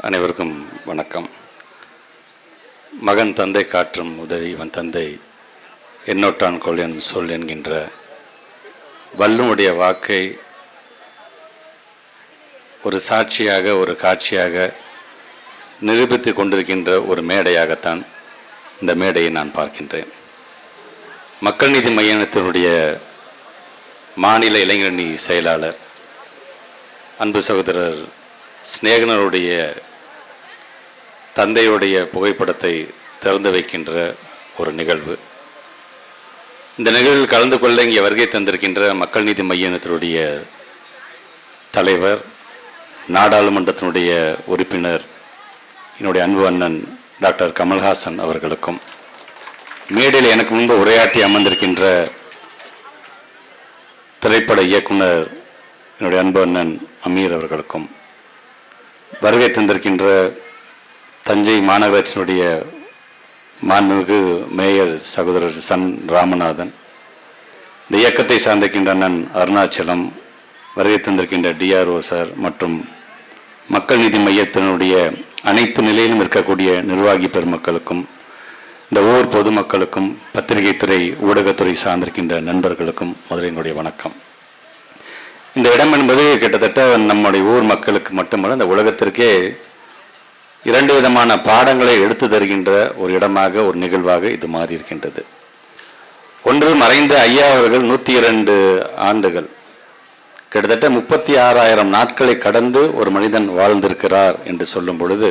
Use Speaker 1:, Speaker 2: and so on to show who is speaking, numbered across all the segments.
Speaker 1: அனைவருக்கும் வணக்கம். மகன் தந்தை காற்றும் உதவி இவன் தந்தை எண்ணொட்டான் கொள்ளியன் சொல் என்கின்ற வல்லுனுடைய வாக்கை ஒரு சாட்சியாக ஒரு காட்சியாக நிரூபித்து கொண்டிருக்கின்ற ஒரு மேடையாகத்தான் இந்த மேடையை நான் பார்க்கின்றேன். மக்கள் நீதி மையத்தினுடைய மாநில இளைஞரணி செயலாளர் அன்பு சகோதரர் சிநேகனருடைய தந்தையுடைய புகைப்படத்தை திறந்து வைக்கின்ற ஒரு நிகழ்வு. இந்த நிகழ்வில் கலந்து கொள்ள இங்கே வருகை தந்திருக்கின்ற மக்கள் நீதி மையத்தினுடைய தலைவர் நாடாளுமன்றத்தினுடைய உறுப்பினர் என்னுடைய அன்பு அண்ணன் டாக்டர் கமல்ஹாசன் அவர்களுக்கும் மேடையில் எனக்கு முன்பு உரையாற்றி அமர்ந்திருக்கின்ற திரைப்பட இயக்குனர் என்னுடைய அன்பு அண்ணன் அமீர் அவர்களுக்கும் வருகை தந்திருக்கின்ற தஞ்சை மாநகராட்சியினுடைய மாண்புமிகு மேயர் சகோதரர் சன் ராமநாதன் இந்த இயக்கத்தை சார்ந்திருக்கின்ற அண்ணன் அருணாச்சலம் வருகை தந்திருக்கின்ற டிஆர்ஓ சார் மற்றும் மக்கள் நீதி மையத்தினுடைய அனைத்து நிலையிலும் இருக்கக்கூடிய நிர்வாகி பெருமக்களுக்கும் இந்த ஊர் பொதுமக்களுக்கும் பத்திரிகைத்துறை ஊடகத்துறை சார்ந்திருக்கின்ற நண்பர்களுக்கும் முதலினுடைய வணக்கம். இந்த இடம் என்பது கிட்டத்தட்ட நம்முடைய ஊர் மக்களுக்கு மட்டுமல்ல இந்த உலகத்திற்கே இரண்டு விதமான பாடங்களை எடுத்து தருகின்ற ஒரு இடமாக ஒரு நிகழ்வாக இது மாறி இருக்கின்றது ஒன்று மறைந்த ஐயா அவர்கள் நூற்றி இரண்டு ஆண்டுகள். கிட்டத்தட்ட முப்பத்தி ஆறாயிரம் நாட்களை கடந்து ஒரு மனிதன் வாழ்ந்திருக்கிறார் என்று சொல்லும் பொழுது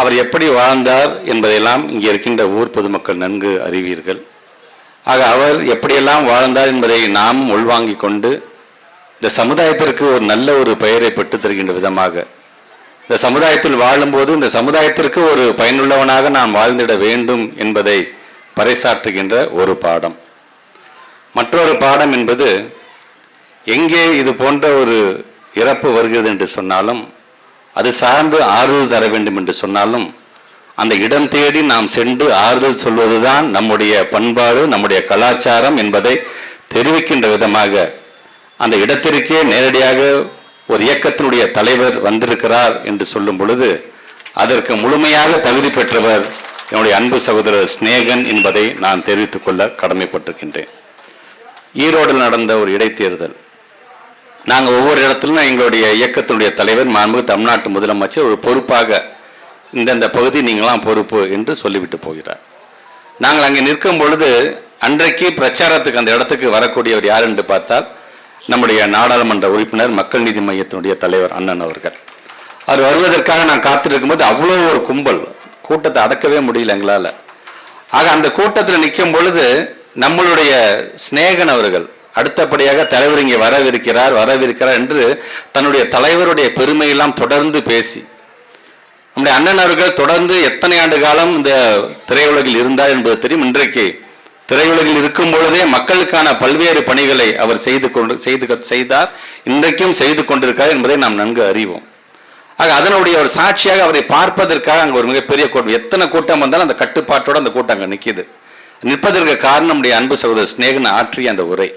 Speaker 1: அவர் எப்படி வாழ்ந்தார் என்பதையெல்லாம் இங்கே இருக்கின்ற ஊர் பொதுமக்கள் நன்கு அறிவீர்கள். ஆக அவர் எப்படியெல்லாம் வாழ்ந்தார் என்பதை நாம் உள்வாங்கிக் கொண்டு இந்த சமுதாயத்திற்கு ஒரு நல்ல ஒரு பெயரை பெற்றுத் தருகின்ற விதமாக. இந்த சமுதாயத்தில் வாழும்போது இந்த சமுதாயத்திற்கு ஒரு பயனுள்ளவனாக நாம் வாழ்ந்திட வேண்டும் என்பதை பறைசாற்றுகின்ற ஒரு பாடம். மற்றொரு பாடம் என்பது எங்கே இது போன்ற ஒரு இறப்பு வருகிறது என்று சொன்னாலும் அது சார்ந்து ஆறுதல் தர வேண்டும் என்று சொன்னாலும் அந்த இடம் தேடி நாம் சென்று ஆறுதல் சொல்வதுதான் நம்முடைய பண்பாடு நம்முடைய கலாச்சாரம் என்பதை தெரிவிக்கின்ற விதமாக அந்த இடத்திற்கே நேரடியாக ஒரு இயக்கத்தினுடைய தலைவர் வந்திருக்கிறார் என்று சொல்லும் பொழுது அதற்கு முழுமையாக தகுதி பெற்றவர் என்னுடைய அன்பு சகோதரர் ஸ்நேகன் என்பதை நான் தெரிவித்துக் கொள்ள கடமைப்பட்டிருக்கின்றேன். ஈரோடில் நடந்த ஒரு இடைத்தேர்தல். நாங்கள் ஒவ்வொரு இடத்துலையும் எங்களுடைய இயக்கத்தினுடைய தலைவர் மாண்புமிகு தமிழ்நாட்டு முதலமைச்சர் ஒரு பொறுப்பாக இந்தந்த பகுதி நீங்களாம் பொறுப்பு என்று சொல்லிவிட்டு போகிறார். நாங்கள் அங்கே நிற்கும் பொழுது அன்றைக்கு பிரச்சாரத்துக்கு அந்த இடத்துக்கு வரக்கூடியவர் யார் என்று பார்த்தால் நம்முடைய நாடாளுமன்ற உறுப்பினர் மக்கள் நீதி மையத்தினுடைய தலைவர் அண்ணன் அவர்கள். அவர் வருவதற்காக நான் காத்திருக்கும் போது அவ்வளோ ஒரு கும்பல். கூட்டத்தை அடக்கவே முடியல எங்களால். ஆக அந்த கூட்டத்தில் நிற்கும் பொழுது நம்மளுடைய சிநேகன் அவர்கள் அடுத்தபடியாக தலைவர் இங்கே வரவிருக்கிறார் வரவிருக்கிறார் என்று தன்னுடைய தலைவருடைய பெருமையெல்லாம் தொடர்ந்து பேசி நம்முடைய அண்ணன் அவர்கள் தொடர்ந்து எத்தனை ஆண்டு காலம் இந்த திரையுலகில் இருந்தார் என்பது தெரியும். இன்றைக்கு திரையுலகில் இருக்கும் பொழுதே மக்களுக்கான பல்வேறு பணிகளை அவர் செய்து கொண்டு செய்து செய்தார். இன்றைக்கும் செய்து கொண்டிருக்கார் என்பதை நாம் நன்கு அறிவோம். ஆக அதனுடைய ஒரு சாட்சியாக அவரை பார்ப்பதற்காக அங்கே ஒரு மிகப்பெரிய கூட்டம் எத்தனை கூட்டம் வந்தாலும் அந்த கட்டுப்பாட்டோட அந்த கூட்டம் அங்கே நிற்கிது நிற்பதற்கு காரணம் நம்முடைய அன்பு சகோதரர் ஸ்நேகன் ஆற்றிய அந்த உரை.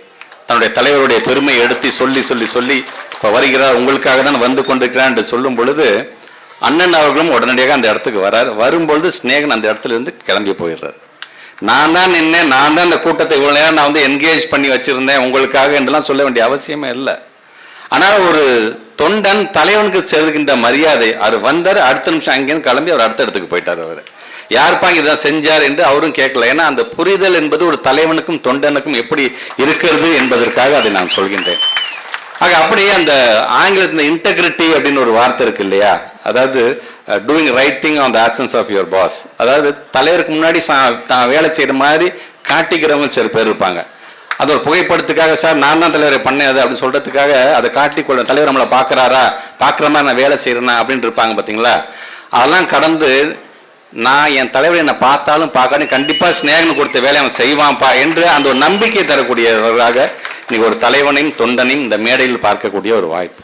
Speaker 1: தன்னுடைய தலைவருடைய பெருமையை எடுத்து சொல்லி சொல்லி சொல்லி இப்போ வருகிறார் உங்களுக்காக தான் வந்து கொண்டிருக்கிறார் என்று சொல்லும் பொழுது அண்ணன் அவர்களும் உடனடியாக அந்த இடத்துக்கு வரார். வரும்பொழுது ஸ்நேகன் அந்த இடத்துல இருந்து கிளம்பி போயிடுறார். நான் தான் நின்னேன் நான் தான் இந்த கூட்டத்தை இவ்வளோ நேரம் நான் வந்து என்கேஜ் பண்ணி வச்சுருந்தேன் உங்களுக்காக என்றெல்லாம் சொல்ல வேண்டிய அவசியமே இல்லை. ஆனால் ஒரு தொண்டன் தலைவனுக்கு செலுகின்ற மரியாதை அவர் வந்தார் அடுத்த நிமிஷம் அங்கேருந்து கிளம்பி அவர் அடுத்த இடத்துக்கு போயிட்டார் அவர். யார்ப்பா இதான் செஞ்சார் என்று அவரும் கேட்கல. ஏன்னா அந்த புரிதல் என்பது ஒரு தலைவனுக்கும் தொண்டனுக்கும் எப்படி இருக்கிறது என்பதற்காக அதை நான் சொல்கின்றேன். ஆக அப்படியே அந்த ஆங்கிலத்தில் இன்டெகிரிட்டி அப்படின்னு ஒரு வார்த்தை இருக்கு இல்லையா? அதாவது doing right thing on the options of your boss அதாவது தலைவருக்கு முன்னாடி சா- தான் வேலை செய்கிற மாதிரி காட்டிக்கிறவங்க சில பேர் இருப்பாங்க. அது ஒரு புகைப்படத்துக்காக சார் நான் தான் தலைவரை பண்ணேன் அது அப்படின்னு சொல்கிறதுக்காக அதை காட்டிக்கொள்ள தலைவர் நம்மளை பார்க்குறாரா? பார்க்குற மாதிரி நான் வேலை செய்கிறேனா அப்படின்னு இருப்பாங்க பார்த்தீங்களா அதெல்லாம் கடந்து நான் என் தலைவர் என்னை பார்த்தாலும் பார்க்காலும் கண்டிப்பாக ஸ்நேகம் கொடுத்த வேலையை அவன் செய்வான்ப்பா என்று அந்த ஒரு நம்பிக்கை தரக்கூடியவராக இன்னைக்கு ஒரு தலைவனையும் தொண்டனையும் இந்த மேடையில் பார்க்கக்கூடிய ஒரு வாய்ப்பு.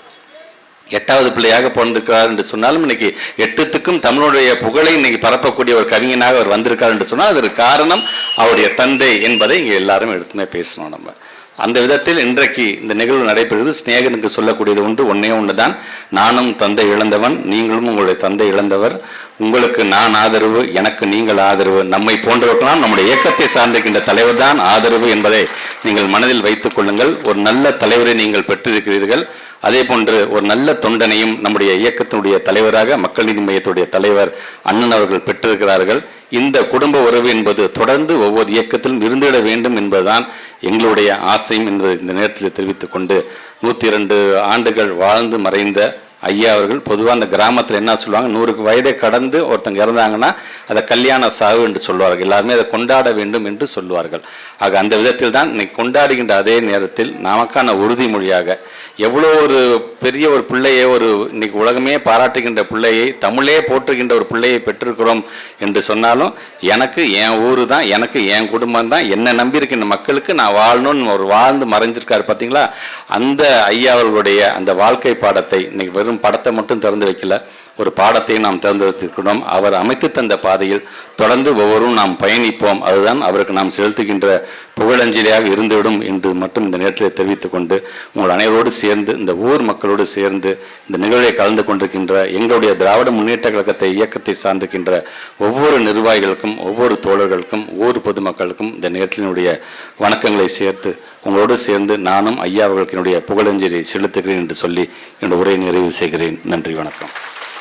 Speaker 1: எட்டாவது பிள்ளையாக பிறந்திருக்கிறார் என்று சொன்னாலும் இன்னைக்கு எட்டுத்துக்கும் தமிழுடைய புகழை இன்னைக்கு பரப்பக்கூடிய ஒரு கவிஞனாக அவர் வந்திருக்கார் என்று சொன்னால் அதற்கு காரணம் அவருடைய தந்தை என்பதை இங்கே எல்லாரும் எடுத்துமே பேசணும் நம்ம. அந்த விதத்தில் இன்றைக்கு இந்த நிகழ்வு நடைபெறுவது சிநேகனுக்கு சொல்லக்கூடியது ஒன்று ஒன்றே ஒன்று தான் நானும் தந்தை இழந்தவன் நீங்களும் உங்களுடைய தந்தை இழந்தவர். உங்களுக்கு நான் ஆதரவு எனக்கு நீங்கள் ஆதரவு. நம்மை போன்றவர்களாம் நம்முடைய இயக்கத்தை சார்ந்திருக்கின்ற தலைவர் தான் ஆதரவு என்பதை நீங்கள் மனதில் வைத்துக் கொள்ளுங்கள். ஒரு நல்ல தலைவரை நீங்கள் பெற்றிருக்கிறீர்கள். அதே போன்று ஒரு நல்ல தொண்டனையும் நம்முடைய இயக்கத்தினுடைய தலைவராக மக்கள் நீதி மையத்துடைய தலைவர் அண்ணன் அவர்கள் பெற்றிருக்கிறார்கள். இந்த குடும்ப உறவு என்பது தொடர்ந்து ஒவ்வொரு இயக்கத்திலும் இருந்திட வேண்டும் என்பதுதான் எங்களுடைய ஆசையும் என்பதை இந்த நேரத்தில் தெரிவித்துக் கொண்டு நூற்றி இரண்டு ஆண்டுகள் வாழ்ந்து மறைந்த ஐயா அவர்கள் பொதுவாக அந்த கிராமத்தில் என்ன சொல்லுவாங்க? நூறுக்கு வயதை கடந்து ஒருத்தங்க இறந்தாங்கன்னா அதை கல்யாண சாவு என்று சொல்வார்கள். எல்லாருமே அதை கொண்டாட வேண்டும் என்று சொல்லுவார்கள் ஆக அந்த விதத்தில் தான் இன்னைக்கு கொண்டாடுகின்ற அதே நேரத்தில் நமக்கான உறுதிமொழியாக எவ்வளோ ஒரு பெரிய ஒரு பிள்ளையை ஒரு இன்னைக்கு உலகமே பாராட்டுகின்ற பிள்ளையை தமிழே போற்றுகின்ற ஒரு பிள்ளையை பெற்றிருக்கிறோம் என்று சொன்னாலும் எனக்கு என் ஊர் தான் எனக்கு என் குடும்பம் தான் என்னை நம்பியிருக்கின்ற மக்களுக்கு நான் வாழணும்னு ஒரு வாழ்ந்து மறைஞ்சிருக்காரு. பார்த்தீங்களா அந்த ஐயா அவர்களுடைய அந்த வாழ்க்கை பாடத்தை இன்னைக்கு வெறும் படத்தை மட்டும் திறந்து வைக்கல. ஒரு பாடத்தை நாம் திறந்து வைத்திருக்கிறோம் அவர் அமைத்து தந்த பாதையில் தொடர்ந்து ஒவ்வொருவரும் நாம் பயணிப்போம். அதுதான் அவருக்கு நாம் செலுத்துகின்ற புகழஞ்சலியாக இருந்துவிடும் என்று மட்டும் இந்த நேரத்தில் தெரிவித்துக் கொண்டு உங்கள் அனைவரோடு சேர்ந்து இந்த ஊர் மக்களோடு சேர்ந்து இந்த நிகழ்வை கலந்து கொண்டிருக்கின்ற எங்களுடைய திராவிட முன்னேற்ற கழகத்தை இயக்கத்தை சார்ந்திருக்கின்ற ஒவ்வொரு நிர்வாகிகளுக்கும் ஒவ்வொரு தோழர்களுக்கும் ஊர் பொதுமக்களுக்கும் இந்த நேரத்தினுடைய வணக்கங்களை சேர்த்து உங்களோடு சேர்ந்து நானும் ஐயா அவர்களுக்கு என்னுடைய புகழஞ்சலியை செலுத்துகிறேன் என்று சொல்லி என்னுடைய உரையை நிறைவு செய்கிறேன். நன்றி வணக்கம்.